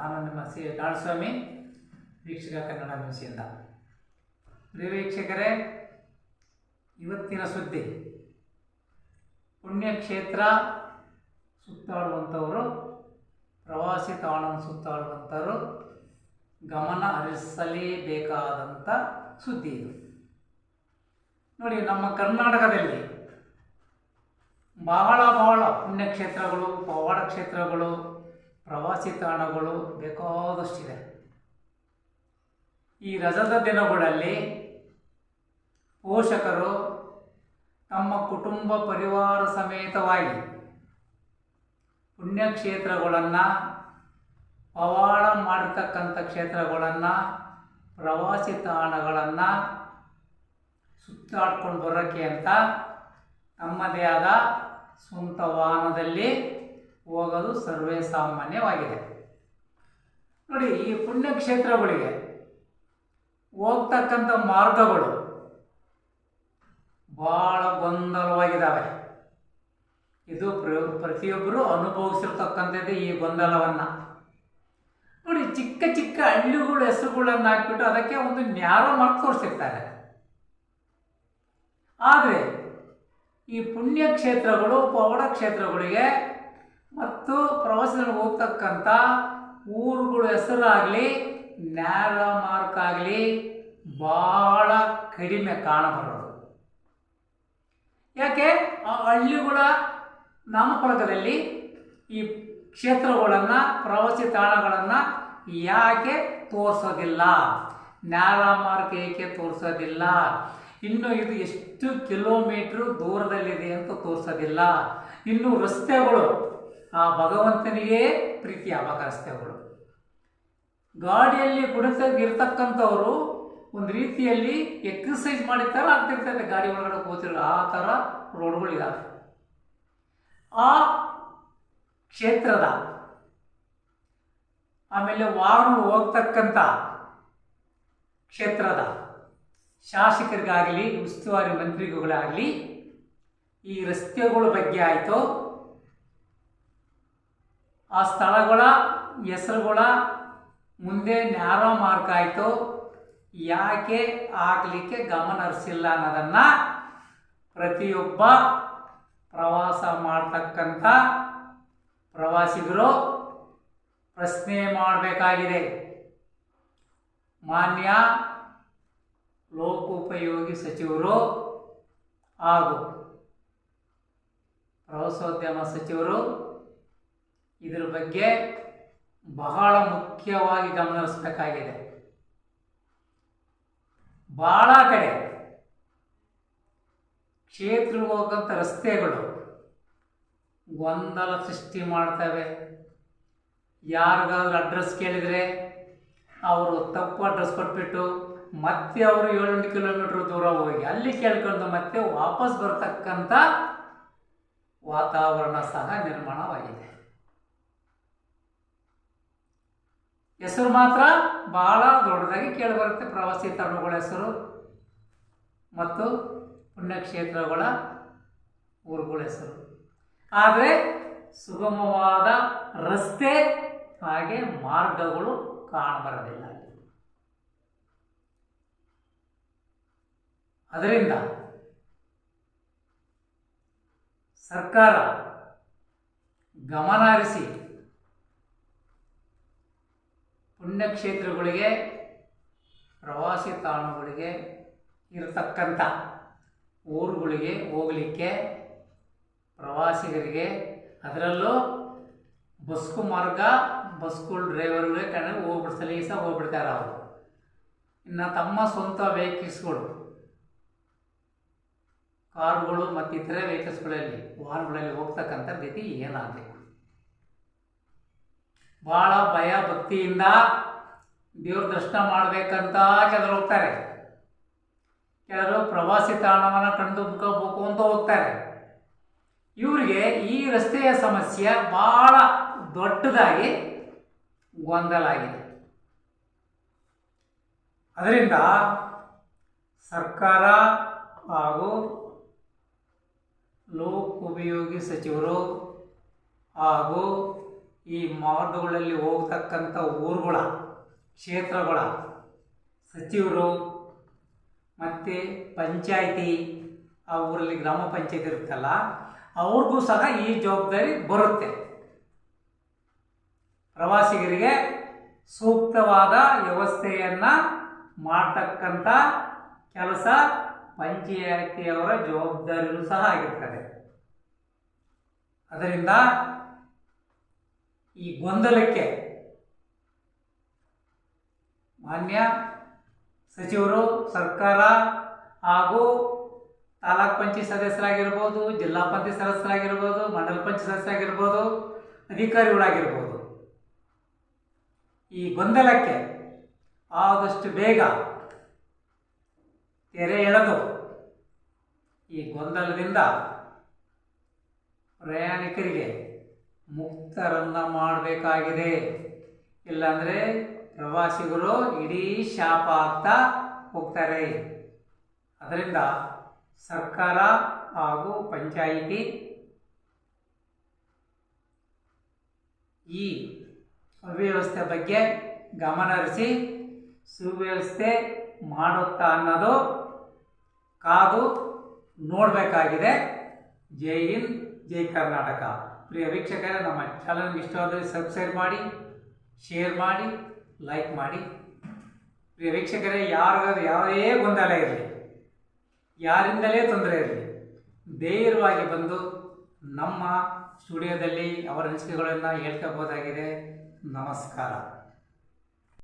ನಾನು ನಿಮ್ಮ ಸಿ ನಾಳಸ್ವಾಮಿ ವೀಕ್ಷಕ ಕನ್ನಡ ನ್ಯೂಸಿಂದ ಪ್ರಿಯ ಇವತ್ತಿನ ಸುದ್ದಿ. ಪುಣ್ಯಕ್ಷೇತ್ರ ಸುತ್ತಾಡುವಂಥವರು, ಪ್ರವಾಸಿ ತಾಣ ಸುತ್ತಾಡುವಂಥವರು ಗಮನ ಹರಿಸಲೇಬೇಕಾದಂಥ ಸುದ್ದಿ ಇದು. ನೋಡಿ, ನಮ್ಮ ಕರ್ನಾಟಕದಲ್ಲಿ ಬಹಳ ಬಹಳ ಪುಣ್ಯಕ್ಷೇತ್ರಗಳು, ಪವಾಡ ಕ್ಷೇತ್ರಗಳು ಪ್ರವಾಸಿ ತಾಣಗಳು ಬೇಕಾದಷ್ಟಿದೆ. ಈ ರಜದ ದಿನಗಳಲ್ಲಿ ಪೋಷಕರು ತಮ್ಮ ಕುಟುಂಬ ಪರಿವಾರ ಸಮೇತವಾಗಿ ಪುಣ್ಯಕ್ಷೇತ್ರಗಳನ್ನು ಪವಾಡ ಮಾಡಿರ್ತಕ್ಕಂಥ ಕ್ಷೇತ್ರಗಳನ್ನು, ಪ್ರವಾಸಿ ತಾಣಗಳನ್ನು ಸುತ್ತಾಡ್ಕೊಂಡು ಬರೋಕ್ಕೆ ಅಂತ ತಮ್ಮದೇ ಆದ ಸ್ವಂತ ವಾಹನದಲ್ಲಿ ಹೋಗೋದು ಸರ್ವೇ ಸಾಮಾನ್ಯವಾಗಿದೆ. ನೋಡಿ, ಈ ಪುಣ್ಯಕ್ಷೇತ್ರಗಳಿಗೆ ಹೋಗ್ತಕ್ಕಂಥ ಮಾರ್ಗಗಳು ಭಾಳ ಗೊಂದಲವಾಗಿದ್ದಾವೆ ಇದು ಪ್ರ- ಪ್ರತಿಯೊಬ್ಬರು ಅನುಭವಿಸಿರ್ತಕ್ಕಂಥದ್ದು ಈ ಗೊಂದಲವನ್ನು. ನೋಡಿ, ಚಿಕ್ಕ ಚಿಕ್ಕ ಹಳ್ಳಿಗಳು ಹೆಸರುಗಳನ್ನು ಹಾಕ್ಬಿಟ್ಟು ಅದಕ್ಕೆ ಒಂದು ನ್ಯಾರೋ ಮಾರ್ಕ್ ತೋರಿಸಿರ್ತಾರೆ. ಆದರೆ ಈ ಪುಣ್ಯಕ್ಷೇತ್ರಗಳು ಪೌಡ ಕ್ಷೇತ್ರಗಳಿಗೆ ಮತ್ತು ಪ್ರವಾಸದಲ್ಲಿ ಹೋಗ್ತಕ್ಕಂಥ ಊರುಗಳ ಹೆಸರಾಗಲಿ, ನ್ಯಾರ ಮಾರ್ಕ್ ಆಗಲಿ ಭಾಳ ಕಡಿಮೆ ಕಾಣಬರೋದು ಯಾಕೆ? ಆ ಹಳ್ಳಿಗಳ ನಾಮಫಲಕದಲ್ಲಿ ಈ ಕ್ಷೇತ್ರಗಳನ್ನು, ಪ್ರವಾಸಿ ತಾಣಗಳನ್ನು ಯಾಕೆ ತೋರಿಸೋದಿಲ್ಲ? ನ್ಯಾರ ಮಾರ್ಕ್ ಏಕೆ ತೋರಿಸೋದಿಲ್ಲ? ಇನ್ನು ಇದು ಎಷ್ಟು ಕಿಲೋಮೀಟ್ರ್ ದೂರದಲ್ಲಿದೆ ಅಂತ ತೋರಿಸೋದಿಲ್ಲ. ಇನ್ನು ರಸ್ತೆಗಳು ಆ ಭಗವಂತನಿಗೆ ಪ್ರೀತಿ ಆವಾಗ ರಸ್ತೆಗಳು ಗಾಡಿಯಲ್ಲಿ ಕುಡಿತಾಗಿರ್ತಕ್ಕಂಥವ್ರು ಒಂದು ರೀತಿಯಲ್ಲಿ ಎಕ್ಸಸೈಸ್ ಮಾಡಿದ ಆಗ್ತಿರ್ತದೆ. ಗಾಡಿ ಒಳಗಡೆ ಕೂತಿರ ಆ ಥರ ರೋಡ್ಗಳಿದಾವೆ ಆ ಕ್ಷೇತ್ರದ, ಆಮೇಲೆ ವಾಹನ ಹೋಗ್ತಕ್ಕಂಥ ಕ್ಷೇತ್ರದ ಶಾಸಕರಿಗಾಗಲಿ, ಉಸ್ತುವಾರಿ ಮಂತ್ರಿಗಳಾಗಲಿ ಈ ರಸ್ತೆಗಳ ಬಗ್ಗೆ ಆಯಿತು. ಆ ಸ್ಥಳಗಳ, ಹೆಸರುಗಳ ಮುಂದೆ ನ್ಯಾರೋ ಮಾರ್ಕ್ ಆಯಿತು. ಯಾಕೆ ಆಗಲಿಕ್ಕೆ ಗಮನ ಹರಿಸಿಲ್ಲ ಅನ್ನೋದನ್ನು ಪ್ರತಿಯೊಬ್ಬ ಪ್ರವಾಸ ಮಾಡ್ತಕ್ಕಂಥ ಪ್ರವಾಸಿಗರು ಪ್ರಶ್ನೆ ಮಾಡಬೇಕಾಗಿದೆ. ಮಾನ್ಯ ಲೋಕೋಪಯೋಗಿ ಸಚಿವರು ಹಾಗೂ ಪ್ರವಾಸೋದ್ಯಮ ಸಚಿವರು ಇದರ ಬಗ್ಗೆ ಬಹಳ ಮುಖ್ಯವಾಗಿ ಗಮನ ಹರಿಸಬೇಕಾಗಿದೆ ಬಹಳ ಕಡೆ ಕ್ಷೇತ್ರಕ್ಕೆ ಹೋಗಂಥ ರಸ್ತೆಗಳು ಗೊಂದಲ ಸೃಷ್ಟಿ ಮಾಡ್ತವೆ. ಯಾರಿಗಾದ್ರೂ ಅಡ್ರೆಸ್ ಕೇಳಿದರೆ ಅವರು ತಪ್ಪು ಅಡ್ರೆಸ್ ಕೊಟ್ಬಿಟ್ಟು ಮತ್ತೆ ಅವರು ಏಳೆಂಟು ಕಿಲೋಮೀಟ್ರ್ ದೂರ ಹೋಗಿ ಅಲ್ಲಿ ಕೇಳ್ಕೊಂಡು ಮತ್ತೆ ವಾಪಸ್ ಬರ್ತಕ್ಕಂಥ ವಾತಾವರಣ ಸಹ ನಿರ್ಮಾಣವಾಗಿದೆ. ಹೆಸರು ಮಾತ್ರ ಬಹಳ ದೊಡ್ಡದಾಗಿ ಕೇಳಿಬರುತ್ತೆ ಪ್ರವಾಸಿ ತಾಣಗಳ ಹೆಸರು ಮತ್ತು ಪುಣ್ಯಕ್ಷೇತ್ರಗಳ ಊರುಗಳ ಹೆಸರು. ಆದರೆ ಸುಗಮವಾದ ರಸ್ತೆ ಹಾಗೆ ಮಾರ್ಗಗಳು ಕಾಣಬರೋದಿಲ್ಲ ಅದರಿಂದ ಸರ್ಕಾರ ಗಮನ ಹರಿಸಿ ಪುಣ್ಯಕ್ಷೇತ್ರಗಳಿಗೆ, ಪ್ರವಾಸಿ ತಾಣಗಳಿಗೆ ಇರತಕ್ಕಂಥ ಊರುಗಳಿಗೆ ಹೋಗಲಿಕ್ಕೆ, ಪ್ರವಾಸಿಗರಿಗೆ ಅದರಲ್ಲೂ ಬಸ್ಕು ಮಾರ್ಗ ಬಸ್ಗಳು ಡ್ರೈವರ್ಗಳೇ ಕಣ ಹೋಗ್ಬಿಡ್ ಸಲೀಸ ಹೋಗ್ಬಿಡ್ತಾರೆ ಅವರು. ಇನ್ನು ತಮ್ಮ ಸ್ವಂತ ವೆಹಿಕಲ್ಸ್ಗಳು ಕಾರುಗಳು ಮತ್ತು ಇತರೆ ವೆಹಿಕಲ್ಸ್ಗಳಲ್ಲಿ ವಾಹನಗಳಲ್ಲಿ ಹೋಗ್ತಕ್ಕಂಥ ರೀತಿ ಏನಾಗಬೇಕು? ಭಾಳ ಭಯ ಭಕ್ತಿಯಿಂದ ದೇವ್ರ ದರ್ಶನ ಮಾಡಬೇಕಂತ ಕೆಲವರು ಹೋಗ್ತಾರೆ. ಕೆಲವರು ಪ್ರವಾಸಿ ತಾಣವನ್ನು ಕಂಡು ಮುಖಬೇಕು ಅಂತ ಹೋಗ್ತಾರೆ. ಇವರಿಗೆ ಈ ರಸ್ತೆಯ ಸಮಸ್ಯೆ ಭಾಳ ದೊಡ್ಡದಾಗಿ ಗೊಂದಲಾಗಿದೆ. ಅದರಿಂದ ಸರ್ಕಾರ ಹಾಗೂ ಲೋಕೋಪಯೋಗಿ ಸಚಿವರು ಹಾಗೂ ಈ ಮಾರ್ಗಗಳಲ್ಲಿ ಹೋಗ್ತಕ್ಕಂಥ ಊರುಗಳ, ಕ್ಷೇತ್ರಗಳ ಸಚಿವರು ಮತ್ತು ಪಂಚಾಯಿತಿ, ಆ ಊರಲ್ಲಿ ಗ್ರಾಮ ಪಂಚಾಯತಿ ಇರುತ್ತಲ್ಲ, ಅವ್ರಿಗೂ ಸಹ ಈ ಜವಾಬ್ದಾರಿ ಬರುತ್ತೆ. ಪ್ರವಾಸಿಗರಿಗೆ ಸೂಕ್ತವಾದ ವ್ಯವಸ್ಥೆಯನ್ನು ಮಾಡ್ತಕ್ಕಂಥ ಕೆಲಸ ಪಂಚಾಯತಿಯವರ ಜವಾಬ್ದಾರಿಯೂ ಸಹ ಆಗಿರ್ತದೆ. ಅದರಿಂದ ಈ ಗೊಂದಲಕ್ಕೆ ಮಾನ್ಯ ಸಚಿವರು, ಸರ್ಕಾರ ಹಾಗೂ ತಾಲೂಕ್ ಪಂಚಾಯತ್ ಸದಸ್ಯರಾಗಿರ್ಬೋದು, ಜಿಲ್ಲಾ ಪಂಚಾಯತ್ ಸದಸ್ಯರಾಗಿರ್ಬೋದು, ಮಂಡಲ ಪಂಚಾಯತ್ ಸದಸ್ಯರಾಗಿರ್ಬೋದು, ಅಧಿಕಾರಿಗಳಾಗಿರ್ಬೋದು. ಈ ಗೊಂದಲಕ್ಕೆ ಆದಷ್ಟು ಬೇಗ ತೆರೆ ಎಳೆದು ಈ ಗೊಂದಲದಿಂದ ಪ್ರಯಾಣಿಕರಿಗೆ ಮುಕ್ತರನ್ನ ಮಾಡಬೇಕಾಗಿದೆ. ಇಲ್ಲಾಂದರೆ ಪ್ರವಾಸಿಗರು ಇಡೀ ಶಾಪ ಆಗ್ತಾ ಹೋಗ್ತಾರೆ. ಅದರಿಂದ ಸರ್ಕಾರ ಹಾಗೂ ಪಂಚಾಯಿತಿ ಈ ಅವ್ಯವಸ್ಥೆ ಬಗ್ಗೆ ಗಮನ ಹರಿಸಿ ಸುವ್ಯವಸ್ಥೆ ಮಾಡುತ್ತಾ ಅನ್ನೋದು ಕಾದು ನೋಡಬೇಕಾಗಿದೆ. ಜೈ ಹಿಂದ್, ಜೈ ಕರ್ನಾಟಕ. ಪ್ರಿಯ ವೀಕ್ಷಕರೇ, ನಮ್ಮ ಚಾನಲ್ಗೆ ಇಷ್ಟವಾದರೆ ಸಬ್ಸ್ಕ್ರೈಬ್ ಮಾಡಿ ಶೇರ್ ಮಾಡಿ ಲೈಕ್ ಮಾಡಿ. ಪ್ರಿಯ ವೀಕ್ಷಕರೇ, ಯಾರಿಗಾದ್ರೂ ಯಾವುದೇ ಗೊಂದಲ ಇರಲಿ, ಯಾರಿಂದಲೇ ತೊಂದರೆ ಇರಲಿ, ಧೈರ್ಯವಾಗಿ ಬಂದು ನಮ್ಮ ಸ್ಟುಡಿಯೋದಲ್ಲಿ ಅವರ ಅನಿಸಿಕೆಗಳನ್ನು ಹೇಳ್ಕೋಬೋದಾಗಿದೆ. ನಮಸ್ಕಾರ.